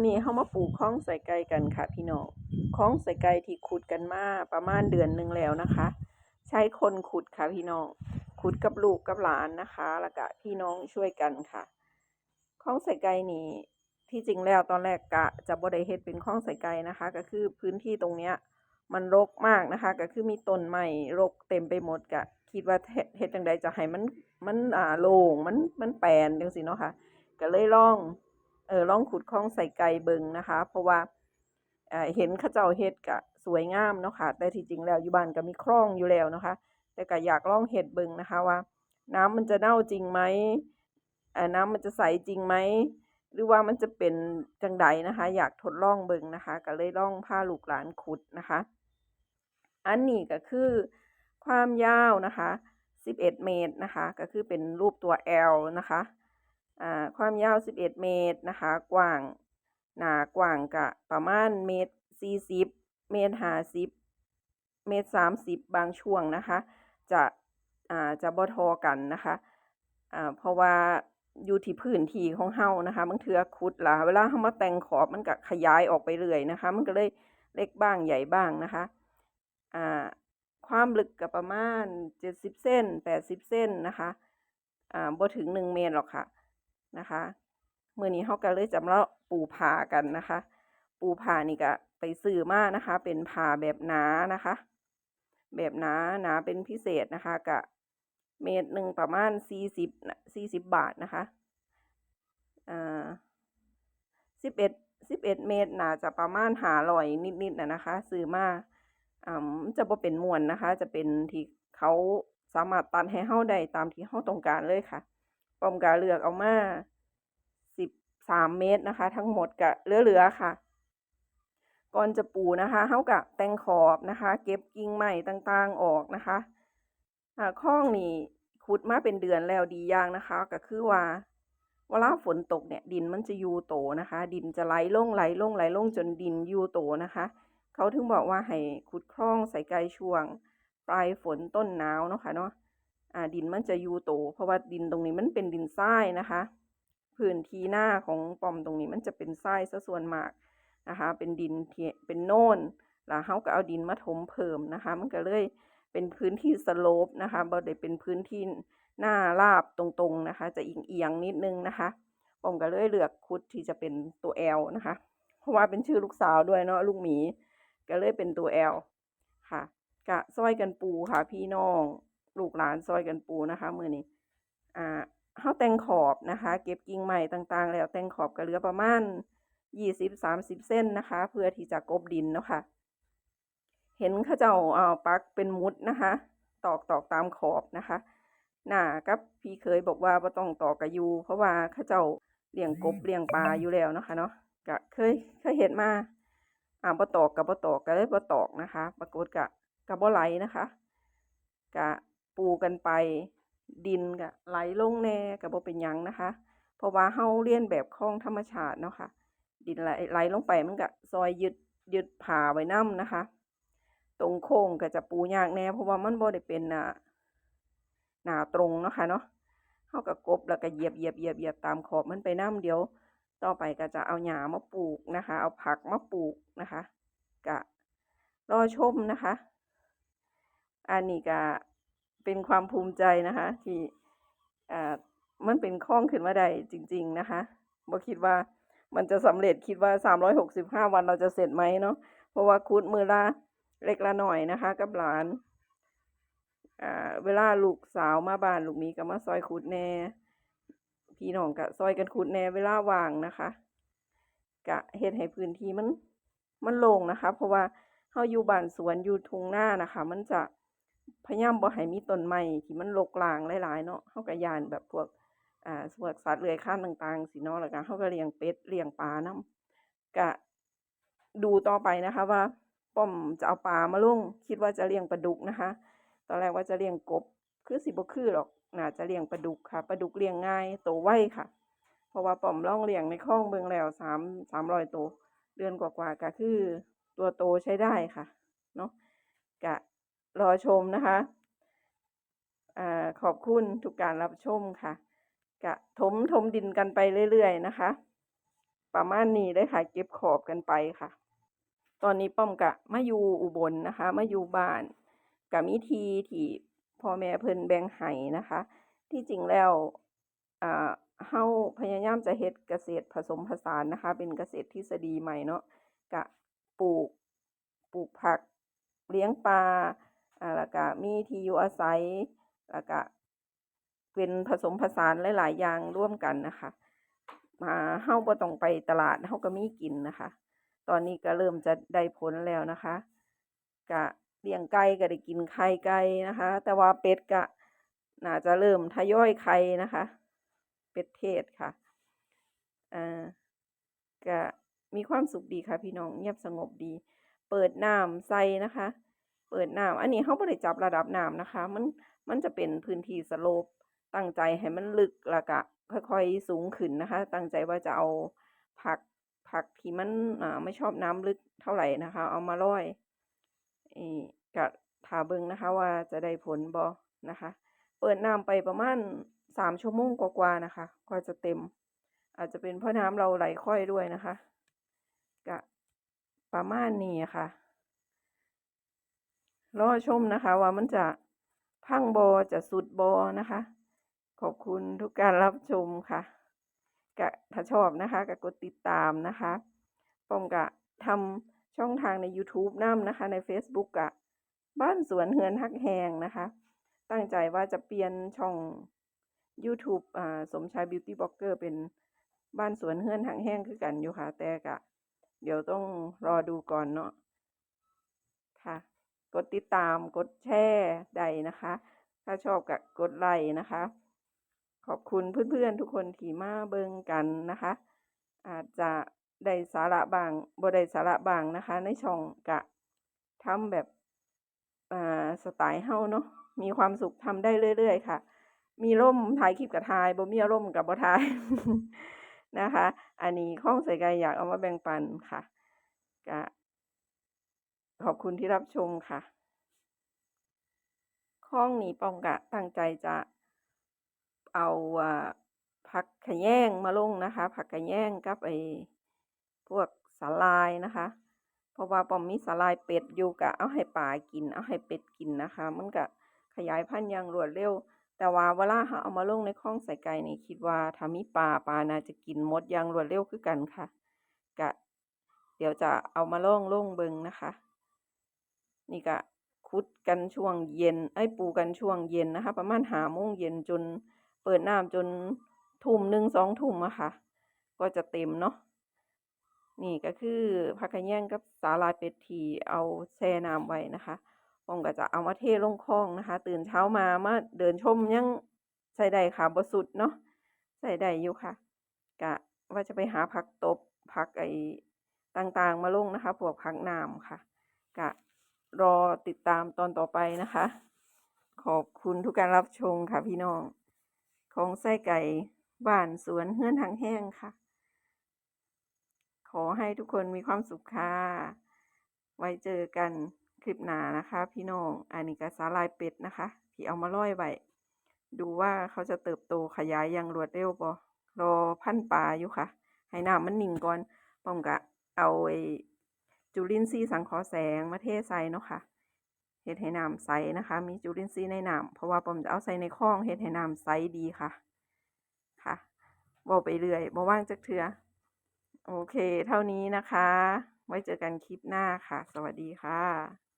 อนี้เฮามาปลูกข้องใส่ไก่กันค่ะพี่น้องข้องใส่ไก่ที่ขุดกันมาประมาณเดือนหนึ่งแล้วนะคะ ใช้คนขุดค่ะพี่น้องขุดกับลูกกับหลานนะคะ แล้วก็พี่น้องช่วยกันค่ะข้องใส่ไก่นี่ที่จริงแล้วตอนแรกกะจะบ่ได้เฮ็ดเป็นข้องใส่ไก่นะคะ ก็คือพื้นที่ตรงเนี้ยมันรกมากนะคะ ก็คือมีต้นไม้รกเต็มไปหมดกะคิดว่าเฮ็ดจังใดจะให้มันมันอ่าโล่งมันมันแปลนจังซี่เนาะค่ะ ก็เลยลอง เออลองขุดคลองใส่ไก่เบิงนะคะ เพราะว่าเเห็นเขาเจ้าเฮ็ดก็สวยงามเนาะค่ะแต่ที่จริงแล้วอยู่บ้านก็มีคลองอยู่แล้วนะคะ แต่ก็อยากลองเฮ็ดเบิงนะคะว่า น้ำมันจะเน่าจริงไหมน้ำมันจะใสจริงไหมหรือว่ามันจะเป็นจังใดนะคะ อยากทดลองเบิงนะคะ ก็เลยลองพาลูกหลานขุดนะคะ อันนี้ก็คือความยาวนะคะ 11 เมตรนะคะ ก็คือเป็นรูปตัว L นะคะ ความยาว 11 เมตรนะคะ กว้าง หนากว้างก็ประมาณเมตร 40 เมตร50 เมตร 30 บางช่วงนะคะ จะอ่าจะบ่ท่ากันนะคะอ่าเพราะว่าอยู่ที่พื้นที่ของเรานะคะบางเทื่อขุดหลาเวลาเรามาแต่งขอบมันก็ขยายออกไปเรื่อยนะคะ มันก็เลยเล็กบ้างใหญ่บ้างนะคะอ่าความลึกก็ประมาณ 70เซน80เซนนะคะอ่าบ่ถึง 1 เมตรหรอกค่ะ นะคะมื้อนี้เราก็เลยจะมาปูผ้ากันนะคะ ปูผ้านี่ก็ไปซื้อมานะคะ เป็นผ้าแบบหนานะคะ แบบหนาหนาเป็นพิเศษนะคะก็เมตรหนึ่งประมาณ40น่ะ40บาทนะคะอ่า11 11เอ็ดเมตรนาจะประมาณ500นิดๆนะนะคะซื้อมาอ่าจะบ่เป็นมวนนะคะ จะเป็นที่เขาสามารถตัดให้เราได้ตามที่เราต้องการเลยค่ะ ปอมก็เลือกเอามา13เมตรนะคะ ทั้งหมดก็เหลือๆค่ะ ก่อนจะปูนะคะเราก็แต่งขอบนะคะ เก็บกิ่งไม้ต่างๆออกนะคะอ่าคลองนี่ขุดมาเป็นเดือนแล้วดีอย่างนะคะ ก็คือว่าเวลาฝนตกเนี่ยดินมันจะยูโตนะคะ ดินจะไหลลงไหลลงไหลลงจนดินยูโตนะคะ เขาถึงบอกว่าให้ขุดคลองใส่ไก่ช่วง ปลายฝนต้นหนาวเนาะค่ะเนาะ อ่าดินมันจะอยู่โต เพราะว่าดินตรงนี้มันเป็นดินทรายนะคะพื้นที่นาของปอมตรงนี้มันจะเป็นทรายเสียส่วนมากนะคะ เป็นดินที่เป็นโน่นแล้วเราก็เอาดินมาถมเพิ่มนะคะ มันก็เลยเป็นพื้นที่สโลปนะคะบ่ได้เป็นพื้นที่หน้าราบตรงๆนะคะ จะเอียงๆนิดนึงนะคะปอมก็เลยเลือกขุดที่จะเป็นตัว L นะคะ เพราะว่าเป็นชื่อลูกสาวด้วยเนาะลูกหมี ก็เลยเป็นตัว L ค่ะก็ช่วยกันปูค่ะพี่น้อง ลูกหลานช่วยกันปูนะคะมื้อนี้อ่าเราแต่งขอบนะคะ เก็บกิ่งไม้ต่างๆ แล้วแต่งขอบก็เหลือประมาณ20-30เซนนะคะ เพื่อที่จะกลบดินเนาะค่ะ เห็นเขาเจ้าอ่าปักเป็นมุดนะคะ ตอกๆตามขอบนะคะน้ากับพี่เขยบอกว่าบ่ต้องตอกก็อยู่เพราะว่าเขาเจ้าเลี้ยงกบเลี้ยงปลาอยู่แล้วเนาะค่ะเนาะก็เคยเคยเฮ็ดมาอ่าบ่ตอกก็บ่ตอกก็เลยบ่ตอกนะคะ ปรากฏก็ก็บ่ไหลนะคะก็ ปูกันไปดินก็ไหลลงแน่ก็บ่เป็นยังนะคะ เพราะว่าเราเลียนแบบคลองธรรมชาติเนาะค่ะ ดินไหลไหลลงไปมันก็ช่วยยึดยึดผาไว้น้ำนะคะ ตรงโค้งก็จะปูยากแน่เพราะว่ามันบ่ได้เป็นอ่าหนาตรงเนาะค่ะเนาะเราก็กบแล้วก็เหยียบๆๆๆตามขอบมันไปน้ำเดี๋ยว ต่อไปก็จะเอาหญ้ามาปลูกนะคะ เอาผักมาปลูกนะคะก็รอชมนะคะ อันนี้ก็ เป็นความภูมิใจนะคะ ที่อ่ามันเป็นคลองขึ้นมาได้จริง ๆนะคะบ่คิดว่ามันจะสำเร็จคิดว่า 365 วันเราจะเสร็จไหมเนาะเพราะว่าขุดมือละเล็กละหน้อยนะคะ กับหลานอ่าเวลาลูกสาวมาบ้านลูกมีก็มาช่วยขุดแน่พี่น้องก็ช่วยกันขุดแน่เวลาว่างนะคะก็เฮ็ดให้พื้นที่มันมันโล่งนะคะ เพราะว่าเราอยู่บ้านสวนอยู่ทุ่งนานะคะ มันจะ พยายามบ่ให้มีต้นไม้ที่มันรกรางหลายๆเนาะเราก็ยานแบบพวกอ่าพวกสัตว์เลื้อยคลานต่างๆจั่งซี้เนาะแล้วก็เราก็เลี้ยงเป็ดเลี้ยงปลานำก็ดูต่อไปนะคะว่าป้อมจะเอาปลามาลงคิดว่าจะเลี้ยงปลาดุกนะคะ ตอนแรกว่าจะเลี้ยงกบ คือสิบ่คือหรอกน่าจะเลี้ยงปลาดุกค่ะปลาดุกเลี้ยงง่ายโตไวค่ะ เพราะว่าป้อมล่องเลี้ยงในคลองเบิ่งแล้ว3 300โตเดือนกว่าๆก็คือตัวโตใช้ได้ค่ะเนาะก็ รอชมนะคะอขอบคุณทุกการรับชมค่ะก็ถมถมดินกันไปเรื่อยๆนะคะ ประมาณนี้เลยค่ะ เก็บขอบกันไปค่ะ ตอนนี้ป้อมกะมาอยู่อุบลนะคะ มาอยู่บ้านกะมีทีที่พ่อแม่เพิ่นแบ่งให้นะคะ ที่จริงแล้วอ่าเฮาพยายามจะเฮ็ดเกษตรผสมผสานนะคะ เป็นเกษตรทฤษฎีใหม่เนาะกะปลูกปลูกผักเลี้ยงปลา แล้วก็มีที่อยู่อาศัย แล้วก็เป็นผสมผสานหลายๆอย่างร่วมกันนะคะ มาเฮาบ่ต้องไปตลาดเฮาก็มีกินนะคะ ตอนนี้ก็เริ่มจะได้ผลแล้วนะคะก็เลี้ยงไก่ก็ได้กินไข่ไก่นะคะ แต่ว่าเป็ดก็น่าจะเริ่มทยอยไข่นะคะ เป็ดเทศค่ะอ่าก็มีความสุขดีค่ะพี่น้องเงียบสงบดี เปิดน้ำใส่นะคะ เปิดน้ำอันนี้เฮาบ่ได้จับระดับน้ำนะคะ มันมันจะเป็นพื้นที่สโลปตั้งใจให้มันลึกล้วก็ค่อยๆสูงขึ้นนะคะ ตั้งใจว่าจะเอาผักผักที่มันอ่าไม่ชอบน้ำลึกเท่าไหร่นะคะ เอามาร่อยอก็ท่าเบิงนะคะ ว่าจะได้ผลบ่นะคะ เปิดน้ำไปประมาณ3ชั่วโมงกว่าๆนะคะกว่าจะเต็ม อาจจะเป็นเพราะน้ำเราไหลค่อยด้วยนะคะก็ประมาณนี้ค่ะ รอชมนะคะ ว่ามันจะพังบ่จะสุดบ่นะคะ ขอบคุณทุกการรับชมค่ะก็ถ้าชอบนะคะก็กดติดตามนะคะป้อมก็ทำช่องทางในยูทูบนำนะคะ ในเฟซบุ๊กก็บ้านสวนเฮือนฮักแฮงนะคะ ตั้งใจว่าจะเปลี่ยนช่องยูทูบอ่าสมชายบิวตี้บล็อกเกอร์เป็นบ้านสวนเฮือนฮักแฮงคือกันอยู่ค่ะ แต่ก็เดี๋ยวต้องรอดูก่อนเนาะค่ะ กดติดตามกดแชร์ได้นะคะ ถ้าชอบก็กดไลค์นะคะ ขอบคุณเพื่อนๆทุกคนที่มาเบิ่งกันนะคะ อาจจะได้สาระบางบ่ได้สาระบางนะคะ ในช่องก็ทำแบบสไตล์เฮาเนาะมีความสุขทำได้เรื่อย ๆ ค่ะ มีร่มถ่ายคลิปก็ถ่ายบ่มีอารมก็บ่ถ่ายนะคะ อันนี้ข้องใส่ไก่อยากเอามาแบ่งปันค่ะก็ ขอบคุณที่รับชมค่ะข้องนี้ปอมก็ตั้งใจจะเอาผักขะแยงมาลงนะคะ ผักขะแยงกับไอ้พวกสาหร่ายนะคะ เพราะว่าปอมมีสาหร่ายเป็ดอยู่ก็เอาให้ปลากิน เอาให้เป็ดกินนะคะ มันก็ขยายพันธุ์อย่างรวดเร็ว แต่ว่าเวลาเราเอามาลงในข้องใส่ไก่นี่คิดว่าถ้ามีปลาปลาน่าจะกินมดอย่างรวดเร็วคือกันค่ะก็เดี๋ยวจะเอามาลองลงเบิงนะคะ นี่ก็ขุดกันช่วงเย็นเอ๊ยปลูกกันช่วงเย็นนะคะ ประมาณ5โมงเย็นจนเปิดน้ำจนทุ่มหนึ่ง2ทุ่มอะค่ะ ก็จะเต็มเนาะนี่ก็คือผักขะแยงกับสาหร่ายเป็ดทีเอาแช่น้ำไว้นะคะปอมก็จะเอามาเทลงคลองนะคะ ตื่นเช้ามามาเดินชมยังใช้ได้ค่ะบสุดเนาะใช้ได้อยู่ค่ะก็ว่าจะไปหาผักตบผักไอต่างๆมาลงนะคะพวกผักน้ำค่ะก็ รอติดตามตอนต่อไปนะคะ ขอบคุณทุกการรับชมค่ะพี่น้อง ของไส้ไก่บ้านสวนเฮือนฮักแฮงค่ะ ขอให้ทุกคนมีความสุขค่ะ ไว้เจอกันคลิปหน้านะคะ พี่น้อง อันนี้ก็สาหร่ายเป็ดนะคะที่เอามาร่อยไว้ดูว่าเขาจะเติบโตขยายอย่างรวดเร็วบ่รอพันธุ์ปลาอยู่ค่ะ ให้น้ำมันนิ่งก่อนป้อมก็เอาไอ้ จุลินทรีย์สังเคราะห์แสงมาเทใส่เนาะค่ะเฮ็ดให้น้ำใสนะคะ มีจุลินทรีย์ในน้ำเพราะว่าผมจะเอาใส่ในคลองเฮ็ดให้น้ำใสดีค่ะค่ะบว้าไปเรื่อยบ่ว่างจักเถื่อโอเค เท่านี้นะคะ ไว้เจอกันคลิปหน้าค่ะ สวัสดีค่ะ